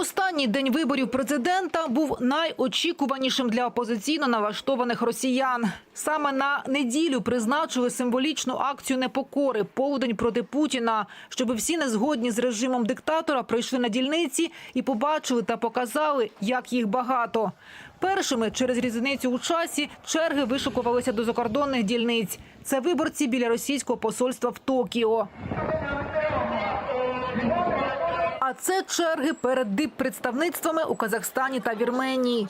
Останній день виборів президента був найочікуванішим для опозиційно налаштованих росіян. Саме на неділю призначили символічну акцію непокори полудень проти Путіна, щоб всі незгодні з режимом диктатора прийшли на дільниці і побачили та показали, як їх багато. Першими через різницю у часі черги вишукувалися до закордонних дільниць. Це виборці біля російського посольства в Токіо. А це черги перед диппредставництвами у Казахстані та Вірменії.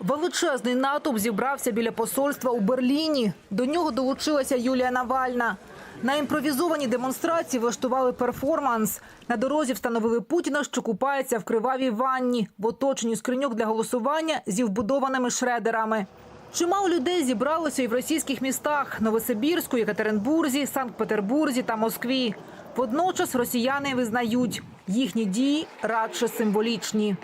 Величезний натовп зібрався біля посольства у Берліні. До нього долучилася Юлія Навальна. На імпровізованій демонстрації влаштували перформанс. На дорозі встановили Путіна, що купається в кривавій ванні в оточенні скриньок для голосування зі вбудованими шредерами. Чимало людей зібралося і в російських містах Новосибірську, Єкатеринбурзі, Санкт-Петербурзі та Москві. Водночас росіяни визнають, їхні дії радше символічні.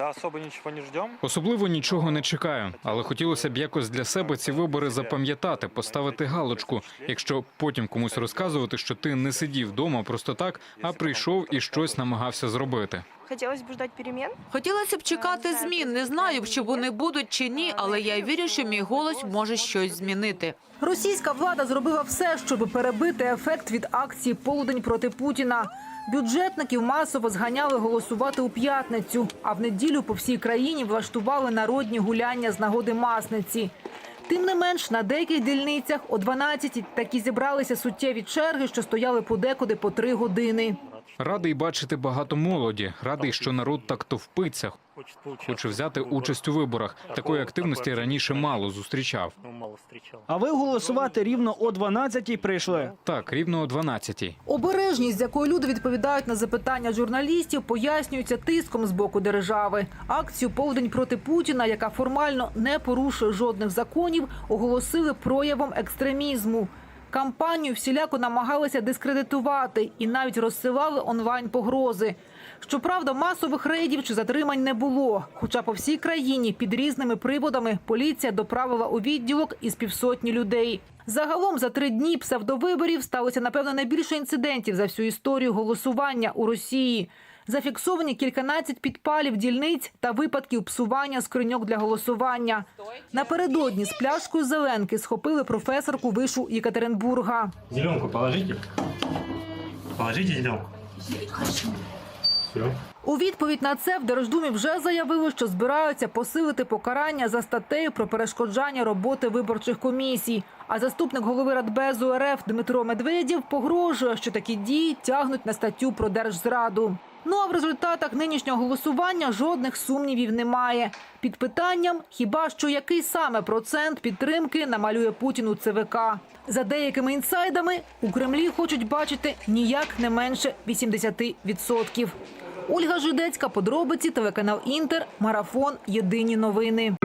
Особливо нічого не чекаю, але хотілося б якось для себе ці вибори запам'ятати, поставити галочку. Якщо потім комусь розказувати, що ти не сидів вдома просто так, а прийшов і щось намагався зробити. Хотелось бы ждать перемен. Хотілося б чекати змін. Не знаю, чи вони будуть чи ні, але я вірю, що мій голос може щось змінити. Російська влада зробила все, щоб перебити ефект від акції Полудень проти Путіна. Бюджетників масово зганяли голосувати у п'ятницю, а в неділю по всій країні влаштували народні гуляння з нагоди масниці. Тим не менш, на деяких дільницях о 12-й такі зібралися суттєві черги, що стояли подекуди по три години. Радий бачити багато молоді, радий, що народ так товпиться, хоче взяти участь у виборах. Такої активності раніше мало зустрічав. А ви голосувати рівно о 12-й прийшли. Так, рівно о 12-й. Обережність, з якою люди відповідають на запитання журналістів, пояснюється тиском з боку держави. Акцію Полдень проти Путіна, яка формально не порушує жодних законів, оголосили проявом екстремізму. Кампанію всіляко намагалися дискредитувати і навіть розсилали онлайн погрози. Щоправда, масових рейдів чи затримань не було. Хоча по всій країні під різними приводами поліція доправила у відділок із півсотні людей. Загалом за три дні псевдовиборів сталося напевно найбільше інцидентів за всю історію голосування у Росії. Зафіксовані кільканадцять підпалів дільниць та випадків псування скриньок для голосування. Напередодні з пляшкою зеленки схопили професорку вишу Єкатеринбурга. Зеленку положите. Положите зеленку. Все. У відповідь на це в Держдумі вже заявили, що збираються посилити покарання за статтею про перешкоджання роботи виборчих комісій. А заступник голови Радбезу РФ Дмитро Медведєв погрожує, що такі дії тягнуть на статтю про держзраду. Ну а в результатах нинішнього голосування жодних сумнівів немає. Під питанням хіба що який саме процент підтримки намалює Путін у ЦВК. За деякими інсайдами у Кремлі хочуть бачити ніяк не менше 80%. Ольга Жидецька, подробиці, телеканал Інтер, марафон. Єдині новини.